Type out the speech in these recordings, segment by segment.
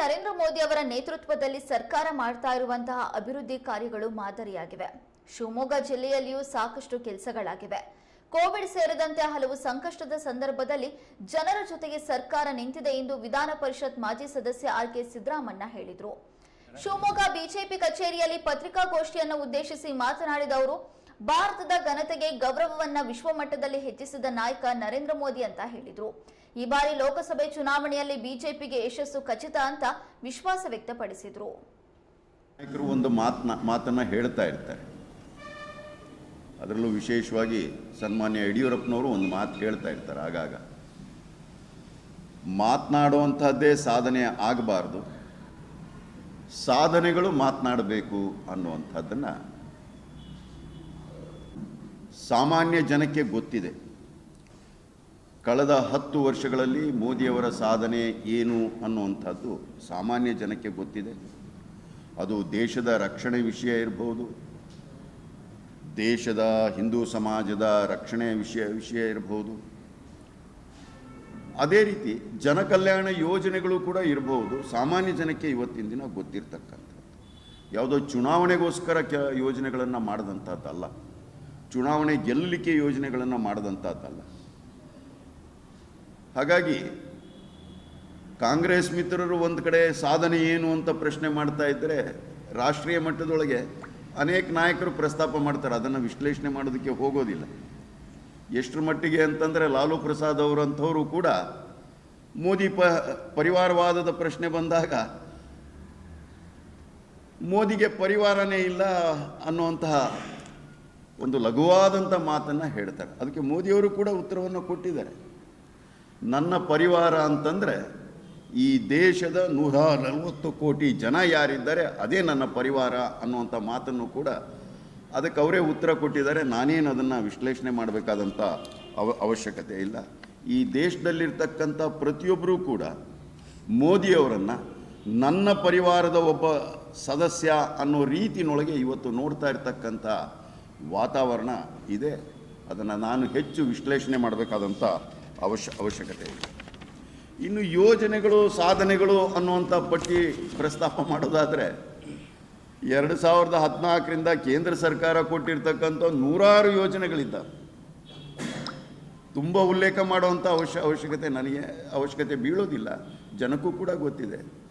ನರೇಂದ್ರ ಮೋದಿ ಅವರ ನೇತೃತ್ವದಲ್ಲಿ ಸರ್ಕಾರ ಮಾಡ್ತಾ ಇರುವಂತಹ ಅಭಿವೃದ್ಧಿ ಕಾರ್ಯಗಳು ಮಾದರಿಯಾಗಿವೆ. ಶಿವಮೊಗ್ಗ ಜಿಲ್ಲೆಯಲ್ಲಿಯೂ ಸಾಕಷ್ಟು ಕೆಲಸಗಳಾಗಿವೆ. ಕೋವಿಡ್ ಸೇರಿದಂತೆ ಹಲವು ಸಂಕಷ್ಟದ ಸಂದರ್ಭದಲ್ಲಿ ಜನರ ಜೊತೆಗೆ ಸರ್ಕಾರ ನಿಂತಿದೆ ಎಂದು ವಿಧಾನ ಪರಿಷತ್ ಮಾಜಿ ಸದಸ್ಯ ಆರ್ ಕೆ ಸಿದ್ದರಾಮಣ್ಣ ಹೇಳಿದರು. ಶಿವಮೊಗ್ಗ ಬಿಜೆಪಿ ಕಚೇರಿಯಲ್ಲಿ ಪತ್ರಿಕಾಗೋಷ್ಠಿಯನ್ನು ಉದ್ದೇಶಿಸಿ ಮಾತನಾಡಿದ ಅವರು ಭಾರತದ ಘನತೆಗೆ ಗೌರವವನ್ನ ವಿಶ್ವಮಟ್ಟದಲ್ಲಿ ಹೆಚ್ಚಿಸಿದ ನಾಯಕ ನರೇಂದ್ರ ಮೋದಿ ಅಂತ ಹೇಳಿದ್ರು. ಈ ಬಾರಿ ಲೋಕಸಭೆ ಚುನಾವಣೆಯಲ್ಲಿ ಬಿಜೆಪಿಗೆ ಯಶಸ್ಸು ಖಚಿತ ಅಂತ ವಿಶ್ವಾಸ ವ್ಯಕ್ತಪಡಿಸಿದ್ರು. ನಾಯಕರು ಒಂದು ಮಾತನ್ನ ಮಾತನ್ನ ಹೇಳ್ತಾ ಇರ್ತಾರೆ. ಅದರಲ್ಲೂ ವಿಶೇಷವಾಗಿ ಸನ್ಮಾನ್ಯ ಯಡಿಯೂರಪ್ಪನವರು ಒಂದು ಮಾತು ಹೇಳ್ತಾ ಇರ್ತಾರೆ ಆಗಾಗ. ಮಾತನಾಡುವಂಥದ್ದೇ ಸಾಧನೆ ಆಗಬಾರ್ದು. ಸಾಧನೆಗಳು ಮಾತನಾಡಬೇಕು ಅನ್ನುವಂಥದ್ದನ್ನು ಸಾಮಾನ್ಯ ಜನಕ್ಕೆ ಗೊತ್ತಿದೆ. ಕಳೆದ ಹತ್ತು ವರ್ಷಗಳಲ್ಲಿ ಮೋದಿಯವರ ಸಾಧನೆ ಏನು ಅನ್ನುವಂಥದ್ದು ಸಾಮಾನ್ಯ ಜನಕ್ಕೆ ಗೊತ್ತಿದೆ. ಅದು ದೇಶದ ರಕ್ಷಣೆ ವಿಷಯ ಇರಬಹುದು ದೇಶದ ಹಿಂದೂ ಸಮಾಜದ ರಕ್ಷಣೆ ವಿಷಯ ವಿಷಯ ಇರಬಹುದು ಅದೇ ರೀತಿ ಜನಕಲ್ಯಾಣ ಯೋಜನೆಗಳು ಕೂಡ ಇರಬಹುದು ಸಾಮಾನ್ಯ ಜನಕ್ಕೆ ಇವತ್ತಿನ ದಿನ ಗೊತ್ತಿರ್ತಕ್ಕಂಥದ್ದು. ಯಾವುದೋ ಚುನಾವಣೆಗೋಸ್ಕರ ಕೆ ಯೋಜನೆಗಳನ್ನು ಮಾಡಿದಂಥದ್ದಲ್ಲ. ಚುನಾವಣೆ ಗೆಲ್ಲಲಿಕ್ಕೆ ಯೋಜನೆಗಳನ್ನು ಮಾಡಿದಂಥದ್ದಲ್ಲ ಹಾಗಾಗಿ ಕಾಂಗ್ರೆಸ್ ಮಿತ್ರರು ಒಂದು ಕಡೆ ಸಾಧನೆ ಏನು ಅಂತ ಪ್ರಶ್ನೆ ಮಾಡ್ತಾ ಇದ್ದರೆ ರಾಷ್ಟ್ರೀಯ ಮಟ್ಟದೊಳಗೆ ಅನೇಕ ನಾಯಕರು ಪ್ರಸ್ತಾಪ ಮಾಡ್ತಾರೆ, ಅದನ್ನು ವಿಶ್ಲೇಷಣೆ ಮಾಡೋದಕ್ಕೆ ಹೋಗೋದಿಲ್ಲ. ಎಷ್ಟರ ಮಟ್ಟಿಗೆ ಅಂತಂದರೆ ಲಾಲು ಪ್ರಸಾದ್ ಅವರಂಥವರು ಕೂಡ ಮೋದಿ ಪ, ಪರಿವಾರವಾದದ ಪ್ರಶ್ನೆ ಬಂದಾಗ, ಮೋದಿಗೆ ಪರಿವಾರನೇ ಇಲ್ಲ ಅನ್ನುವಂತಹ ಒಂದು ಲಘುವಾದಂಥ ಮಾತನ್ನು ಹೇಳ್ತಾರೆ. ಅದಕ್ಕೆ ಮೋದಿಯವರು ಕೂಡ ಉತ್ತರವನ್ನು ಕೊಟ್ಟಿದ್ದಾರೆ. ನನ್ನ ಪರಿವಾರ ಅಂತಂದರೆ ಈ ದೇಶದ ನೂರ ನಲವತ್ತು ಕೋಟಿ ಜನ ಯಾರಿದ್ದಾರೆ ಅದೇ ನನ್ನ ಪರಿವಾರ ಅನ್ನುವಂಥ ಮಾತನ್ನು ಕೂಡ ಅದಕ್ಕೆ ಅವರೇ ಉತ್ತರ ಕೊಟ್ಟಿದ್ದಾರೆ. ನಾನೇನು ಅದನ್ನು ವಿಶ್ಲೇಷಣೆ ಮಾಡಬೇಕಾದಂಥ ಅವ, ಅವಶ್ಯಕತೆ ಇಲ್ಲ. ಈ ದೇಶದಲ್ಲಿರ್ತಕ್ಕಂಥ ಪ್ರತಿಯೊಬ್ಬರೂ ಕೂಡ ಮೋದಿಯವರನ್ನು ನನ್ನ ಪರಿವಾರದ ಒಬ್ಬ ಸದಸ್ಯ ಅನ್ನೋ ರೀತಿನೊಳಗೆ ಇವತ್ತು ನೋಡ್ತಾ ಇರ್ತಕ್ಕಂಥ ವಾತಾವರಣ ಇದೆ. ಅದನ್ನು ನಾನು ಹೆಚ್ಚು ವಿಶ್ಲೇಷಣೆ ಮಾಡಬೇಕಾದಂಥ ಅವಶ್ಯ, ಅವಶ್ಯಕತೆ ಇದೆ. ಇನ್ನು ಯೋಜನೆಗಳು, ಸಾಧನೆಗಳು ಅನ್ನುವಂಥ ಪಟ್ಟಿ ಪ್ರಸ್ತಾಪ ಮಾಡೋದಾದರೆ, ಎರಡು ಸಾವಿರದ ಹದಿನಾಲ್ಕರಿಂದ ಕೇಂದ್ರ ಸರ್ಕಾರ ಕೊಟ್ಟಿರ್ತಕ್ಕಂಥ ನೂರಾರು ಯೋಜನೆಗಳಿದ್ದಾವೆ ತುಂಬ ಉಲ್ಲೇಖ ಮಾಡುವಂಥ ಅವಶ್ಯ, ಅವಶ್ಯಕತೆ ನನಗೆ, ಅವಶ್ಯಕತೆ ಬೀಳೋದಿಲ್ಲ. ಜನಕ್ಕೂ ಕೂಡ ಗೊತ್ತಿದೆ.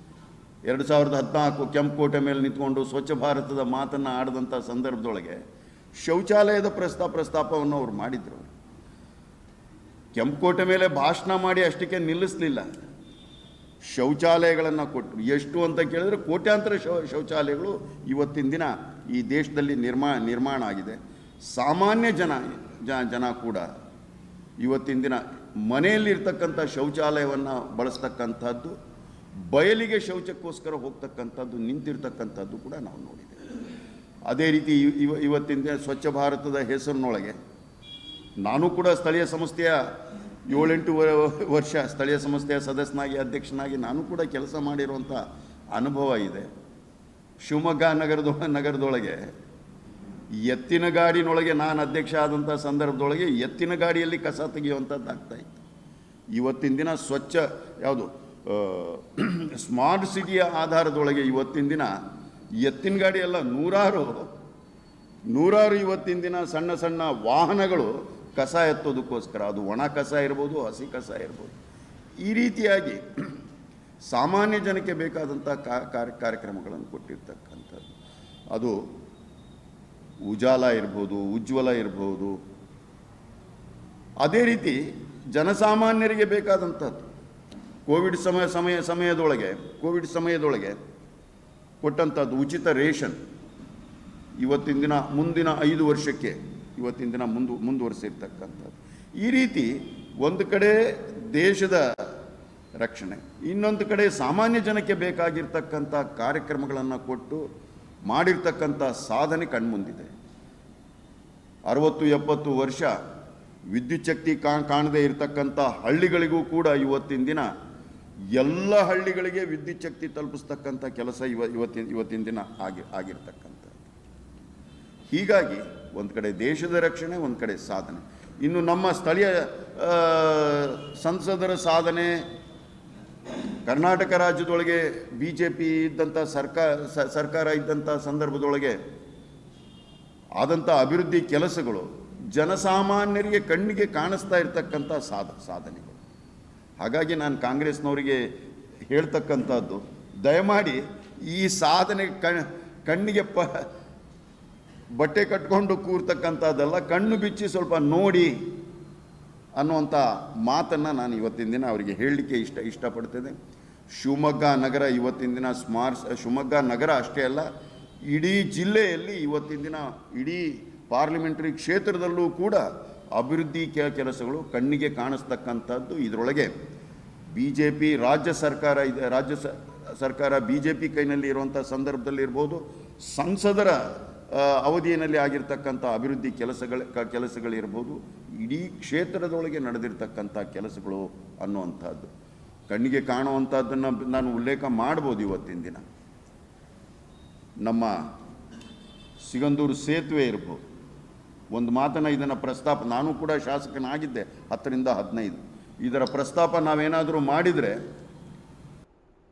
ಎರಡು ಸಾವಿರದ ಹದಿನಾಲ್ಕು ಕೆಂಪುಕೋಟೆ ಮೇಲೆ ನಿಂತ್ಕೊಂಡು ಸ್ವಚ್ಛ ಭಾರತದ ಮಾತನ್ನು ಆಡಿದಂಥ ಸಂದರ್ಭದೊಳಗೆ ಶೌಚಾಲಯದ ಪ್ರಸ್ತಾಪ ಪ್ರಸ್ತಾಪವನ್ನು ಅವ್ರು ಮಾಡಿದರು. ಕೆಂಪುಕೋಟೆ ಮೇಲೆ ಭಾಷಣ ಮಾಡಿ ಅಷ್ಟಕ್ಕೆ ನಿಲ್ಲಿಸಲಿಲ್ಲ. ಶೌಚಾಲಯಗಳನ್ನು ಕೊಟ್ಟರು ಎಷ್ಟು ಅಂತ ಕೇಳಿದ್ರೆ ಕೋಟ್ಯಾಂತರ ಶೌ, ಶೌಚಾಲಯಗಳು ಇವತ್ತಿನ ದಿನ ಈ ದೇಶದಲ್ಲಿ ನಿರ್ಮಾ, ನಿರ್ಮಾಣ ಆಗಿದೆ. ಸಾಮಾನ್ಯ ಜನ ಜನ ಕೂಡ ಇವತ್ತಿನ ದಿನ ಮನೆಯಲ್ಲಿರ್ತಕ್ಕಂಥ ಶೌಚಾಲಯವನ್ನು ಬಳಸ್ತಕ್ಕಂಥದ್ದು, ಬಯಲಿಗೆ ಶೌಚಕ್ಕೋಸ್ಕರ ಹೋಗ್ತಕ್ಕಂಥದ್ದು, ನಿಂತಿರ್ತಕ್ಕಂಥದ್ದು ಕೂಡ ನಾವು ನೋಡಿದ್ದೇವೆ. ಅದೇ ರೀತಿ ಇವ- ಇವ ಇವತ್ತಿನ ಸ್ವಚ್ಛ ಭಾರತದ ಹೆಸರಿನೊಳಗೆ ನಾನು ಕೂಡ ಸ್ಥಳೀಯ ಸಂಸ್ಥೆಯ ಏಳೆಂಟು ವರ್ಷ ಸ್ಥಳೀಯ ಸಂಸ್ಥೆಯ ಸದಸ್ಯನಾಗಿ, ಅಧ್ಯಕ್ಷನಾಗಿ ನಾನು ಕೂಡ ಕೆಲಸ ಮಾಡಿರುವಂಥ ಅನುಭವ ಇದೆ. ಶಿವಮೊಗ್ಗ ನಗರದ ನಗರದೊಳಗೆ ಎತ್ತಿನ ಗಾಡಿನೊಳಗೆ ನಾನು ಅಧ್ಯಕ್ಷ ಆದಂಥ ಸಂದರ್ಭದೊಳಗೆ ಎತ್ತಿನ ಗಾಡಿಯಲ್ಲಿ ಕಸ ತೆಗೆಯುವಂಥದ್ದು ಆಗ್ತಾಯಿತ್ತು ಇವತ್ತಿನ ದಿನ ಸ್ವಚ್ಛ ಯಾವುದು ಸ್ಮಾರ್ಟ್ ಸಿಟಿಯ ಆಧಾರದೊಳಗೆ ಇವತ್ತಿನ ದಿನ ಎತ್ತಿನ ಗಾಡಿ ಎಲ್ಲ ನೂರಾರು ನೂರಾರು ಇವತ್ತಿನ ದಿನ ಸಣ್ಣ ಸಣ್ಣ ವಾಹನಗಳು ಕಸ ಎತ್ತೋದಕ್ಕೋಸ್ಕರ, ಅದು ಒಣ ಕಸ ಇರ್ಬೋದು, ಹಸಿ ಕಸ ಇರ್ಬೋದು. ಈ ರೀತಿಯಾಗಿ ಸಾಮಾನ್ಯ ಜನಕ್ಕೆ ಬೇಕಾದಂಥ ಕಾರ್ಯಕ್ರಮಗಳನ್ನು ಕೊಟ್ಟಿರ್ತಕ್ಕಂಥದ್ದು. ಅದು ಉಜಾಲ ಇರ್ಬೋದು, ಉಜ್ವಲ ಇರ್ಬೋದು. ಅದೇ ರೀತಿ ಜನಸಾಮಾನ್ಯರಿಗೆ ಬೇಕಾದಂಥದ್ದು. ಕೋವಿಡ್ ಸಮಯ ಸಮಯ, ಸಮಯದೊಳಗೆ, ಕೋವಿಡ್ ಸಮಯದೊಳಗೆ ಕೊಟ್ಟಂಥದ್ದು ಉಚಿತ ರೇಷನ್ ಇವತ್ತಿನ ದಿನ, ಮುಂದಿನ ಐದು ವರ್ಷಕ್ಕೆ, ಇವತ್ತಿನ ದಿನ ಮುಂದು ಮುಂದುವರಿಸಿರ್ತಕ್ಕಂಥದ್ದು ಈ ರೀತಿ ಒಂದು ಕಡೆ ದೇಶದ ರಕ್ಷಣೆ, ಇನ್ನೊಂದು ಕಡೆ ಸಾಮಾನ್ಯ ಜನಕ್ಕೆ ಬೇಕಾಗಿರ್ತಕ್ಕಂಥ ಕಾರ್ಯಕ್ರಮಗಳನ್ನು ಕೊಟ್ಟು ಮಾಡಿರ್ತಕ್ಕಂಥ ಸಾಧನೆ ಕಣ್ಮುಂದಿದೆ. ಅರವತ್ತು, ಎಪ್ಪತ್ತು ವರ್ಷ ವಿದ್ಯುಚ್ಛಕ್ತಿ ಕಾಣದೇ ಇರತಕ್ಕಂಥ ಹಳ್ಳಿಗಳಿಗೂ ಕೂಡ ಇವತ್ತಿನ ದಿನ ಎಲ್ಲ ಹಳ್ಳಿಗಳಿಗೆ ವಿದ್ಯುತ್ ಶಕ್ತಿ ತಲುಪಿಸ್ತಕ್ಕಂಥ ಕೆಲಸ ಇವ, ಇವತ್ತಿನ ಇವತ್ತಿನ ದಿನ ಆಗಿ, ಆಗಿರ್ತಕ್ಕಂಥದ್ದು. ಹೀಗಾಗಿ ಒಂದು ಕಡೆ ದೇಶದ ರಕ್ಷಣೆ, ಒಂದು ಕಡೆ ಸಾಧನೆ. ಇನ್ನು ನಮ್ಮ ಸ್ಥಳೀಯ ಸಂಸದರ ಸಾಧನೆ, ಕರ್ನಾಟಕ ರಾಜ್ಯದೊಳಗೆ ಬಿ ಜೆ ಪಿ ಇದ್ದಂಥ ಸರ್ಕಾರ ಸರ್ಕಾರ ಇದ್ದಂಥ ಸಂದರ್ಭದೊಳಗೆ ಆದಂಥ ಅಭಿವೃದ್ಧಿ ಕೆಲಸಗಳು ಜನಸಾಮಾನ್ಯರಿಗೆ ಕಣ್ಣಿಗೆ ಕಾಣಿಸ್ತಾ ಇರತಕ್ಕಂಥ ಸಾಧ ಸಾಧನೆಗಳು ಹಾಗಾಗಿ ನಾನು ಕಾಂಗ್ರೆಸ್ನವರಿಗೆ ಹೇಳ್ತಕ್ಕಂಥದ್ದು, ದಯಮಾಡಿ ಈ ಸಾಧನೆ ಕಣ್, ಕಣ್ಣಿಗೆ ಪ, ಬಟ್ಟೆ ಕಟ್ಕೊಂಡು ಕೂರ್ತಕ್ಕಂಥದ್ದೆಲ್ಲ ಕಣ್ಣು ಬಿಚ್ಚಿ ಸ್ವಲ್ಪ ನೋಡಿ ಅನ್ನುವಂಥ ಮಾತನ್ನು ನಾನು ಇವತ್ತಿನ ದಿನ ಅವರಿಗೆ ಹೇಳಲಿಕ್ಕೆ ಇಷ್ಟ, ಇಷ್ಟಪಡ್ತೇನೆ. ಶಿವಮೊಗ್ಗ ನಗರ ಇವತ್ತಿನ ದಿನ ಸ್ಮಾರ್ಟ್ ಶಿವಮೊಗ್ಗ ನಗರ ಅಷ್ಟೇ ಅಲ್ಲ, ಇಡೀ ಜಿಲ್ಲೆಯಲ್ಲಿ ಇವತ್ತಿನ ದಿನ ಇಡೀ ಪಾರ್ಲಿಮೆಂಟ್ರಿ ಕ್ಷೇತ್ರದಲ್ಲೂ ಕೂಡ ಅಭಿವೃದ್ಧಿ ಕೆಲಸಗಳು ಕಣ್ಣಿಗೆ ಕಾಣಿಸ್ತಕ್ಕಂಥದ್ದು ಇದರೊಳಗೆ ಬಿ ಜೆ ಪಿ ರಾಜ್ಯ ಸರ್ಕಾರ ಇದೆ, ರಾಜ್ಯ ಸರ್ಕಾರ ಬಿ ಜೆ ಪಿ ಕೈನಲ್ಲಿ ಇರುವಂಥ ಸಂದರ್ಭದಲ್ಲಿರ್ಬೋದು ಸಂಸದರ ಅವಧಿಯಲ್ಲಿ ಆಗಿರ್ತಕ್ಕಂಥ ಅಭಿವೃದ್ಧಿ ಕೆಲಸಗಳ ಕೆಲಸಗಳಿರ್ಬೋದು, ಇಡೀ ಕ್ಷೇತ್ರದೊಳಗೆ ನಡೆದಿರ್ತಕ್ಕಂಥ ಕೆಲಸಗಳು ಅನ್ನುವಂಥದ್ದು. ಕಣ್ಣಿಗೆ ಕಾಣುವಂಥದ್ದನ್ನು ನಾನು ಉಲ್ಲೇಖ ಮಾಡ್ಬೋದು ಇವತ್ತಿನ ದಿನ. ನಮ್ಮ ಸಿಗಂದೂರು ಸೇತುವೆ ಇರ್ಬೋದು. ಒಂದು ಮಾತನ್ನು ಇದನ್ನು ಪ್ರಸ್ತಾಪ ನಾನು ಕೂಡ ಶಾಸಕನಾಗಿದ್ದೆ ಹತ್ತರಿಂದ ಹದಿನೈದು. ಇದರ ಪ್ರಸ್ತಾಪ ನಾವೇನಾದರೂ ಮಾಡಿದರೆ